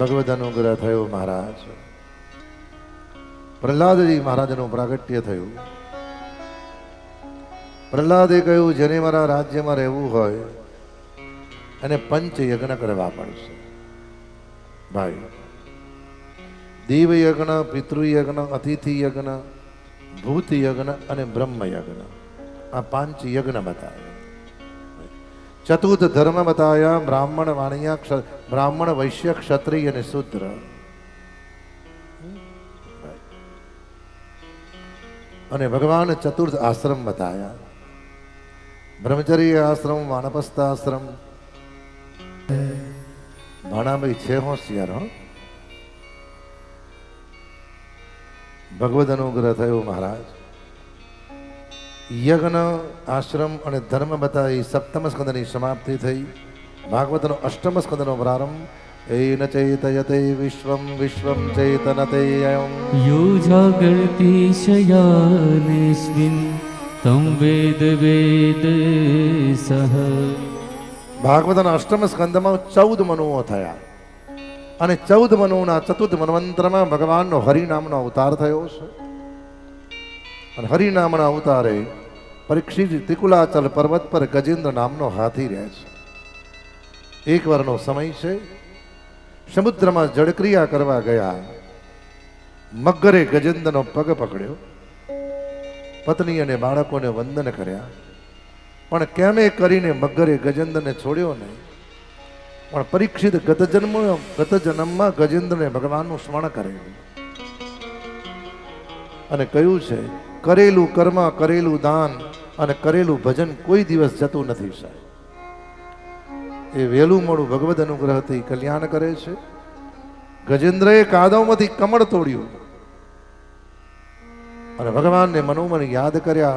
ભગવદ અનુગ્રહ થયો મહારાજ. પ્રહલાદજી મહારાજનું પ્રાગટ્ય થયું. પ્રહલાદે કહ્યું, જેને મારા રાજ્યમાં રહેવું હોય અને પંચ યજ્ઞ કરવા પડશે. ભાઈ દેવ યજ્ઞ પિતૃયજ્ઞ અતિથિ યજ્ઞ ભૂત યજ્ઞ અને બ્રહ્મ યજ્ઞ આ પાંચ યજ્ઞ બતાવ્યા ચતુર્થ ધર્મ બતાવ્યા બ્રાહ્મણ વાણિયા બ્રાહ્મણ વૈશ્ય ક્ષત્રિય અને શુદ્ર. અને ભગવાન ચતુર્થ આશ્રમ બતાવ્યા બ્રહ્મચર્ય આશ્રમ વાનપસ્થ આશ્રમ. ભાણાભાઈ છે હોશિયાર, હો. ભગવદ અનુગ્રહ થયો મહારાજ. યજ્ઞ આશ્રમ અને ધર્મ બધા એ સપ્તમ સ્કંદની સમાપ્તિ થઈ. ભાગવતનો અષ્ટમ સ્કંદનો પ્રારંભ. એન ચૈતયતે વિશ્વમ વિશ્વમ ચેતનતે યો જાગૃતિ શયાનેસ્મિન તમ વેદ વેદ સહ ભાગવતના અષ્ટમ સ્કંદમાં ચૌદ મનુઓ થયા. અને ચૌદ મનુના ચતુર્થ મનવંતરમાં ભગવાનનો હરિનામનો અવતાર થયો છે. અને હરિનામના અવતારે પરીક્ષિત ત્રિકુલાચલ પર્વત પર ગજેન્દ્ર નામનો હાથી રહે છે. એક વારનો સમય છે. સમુદ્રમાં જળક્રિયા કરવા ગયા. મગરે ગજેન્દ્રનો પગ પકડ્યો. પત્ની અને બાળકોને વંદન કર્યા. પણ કેમે કરીને મગરે ગજેન્દ્રને છોડ્યો નહીં? પણ પરીક્ષિત ગત જન્મ ગત જન્મમાં ગજેન્દ્રને ભગવાનનું સ્મરણ કરેલું અને કહ્યું છે, કરેલું કર્મ, કરેલું દાન અને કરેલું ભજન કોઈ દિવસ જતું નથી, સાહેબ. એ વહેલું મોડું ભગવદ અનુગ્રહથી કલ્યાણ કરે છે. ગજેન્દ્રએ કાદવમાંથી કમળ તોડ્યું. અને ભગવાનને મનોમન યાદ કર્યા.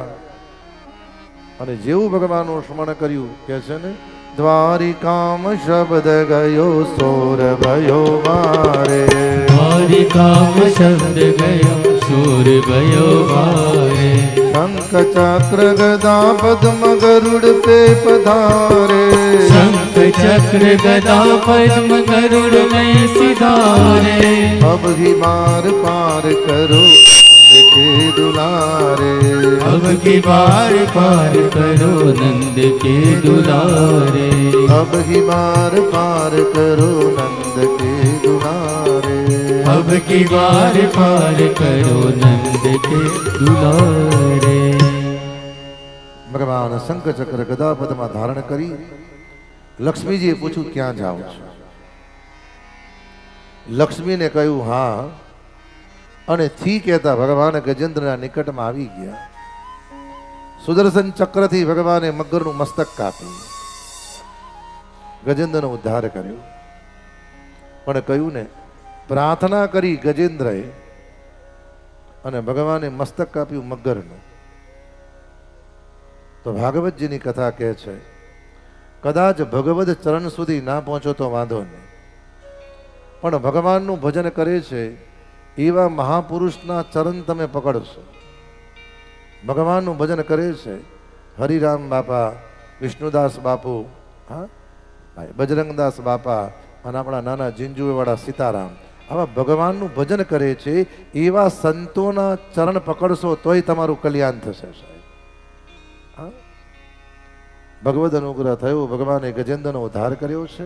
અને જેવું ભગવાનનું સ્મરણ કર્યું કે છે ને, દ્વારિકામ શબ્દ ગયો સોર ભયો મારે. દ્વારિકામ શબ્દ ગયો સોર ભયો વારે શંખ ચક્ર ગદા પદ્મ ગરુડ પે પધારે શંખ ચક્ર ગદા પદ્મ ગરુડ મય સિધારે અબ હી માર પાર કરો કે દુલારે अब की बार पार करो नंद के दुलारे અબ હી માર પાર કરો નંદ કે દુલારે अब की बार पार करो नंद के दुलारे ભગવાન શંખ ચક્ર ગદા પદમાં ધારણ કરી લક્ષ્મીજીએ પૂછ્યું ક્યાં જાઓ છો લક્ષ્મીને કહ્યું હા અને થી કહેતા ભગવાન ગજેન્દ્રના નિકટમાં આવી ગયા સુદર્શન ચક્રથી ભગવાને મગરનું મસ્તક કાપ્યું ગજેન્દ્રનો ઉદ્ધાર કર્યો પણ કહ્યું ને પ્રાર્થના કરી ગજેન્દ્રએ અને ભગવાને મસ્તક કાપ્યું મગરનું. તો ભાગવતજીની કથા કહે છે, કદાચ ભગવદ ચરણ સુધી ના પહોંચો તો વાંધો નહીં. પણ ભગવાનનું ભજન કરે છે, એવા મહાપુરુષના ચરણ તમે પકડશો. ભગવાનનું ભજન કરે છે, હરિરામ બાપા, વિષ્ણુદાસ બાપુ, હા, ભાઈ, બજરંગદાસ બાપા અને આપણા નાના જીંજુવાળા સીતારામ. આવા ભગવાનનું ભજન કરે છે, એવા સંતોના ચરણ પકડશો તોય તમારું કલ્યાણ થશે સાહેબ? ભગવદ અનુગ્રહ થયો, ભગવાને ગજેન્દ્રનો ઉદ્ધાર કર્યો છે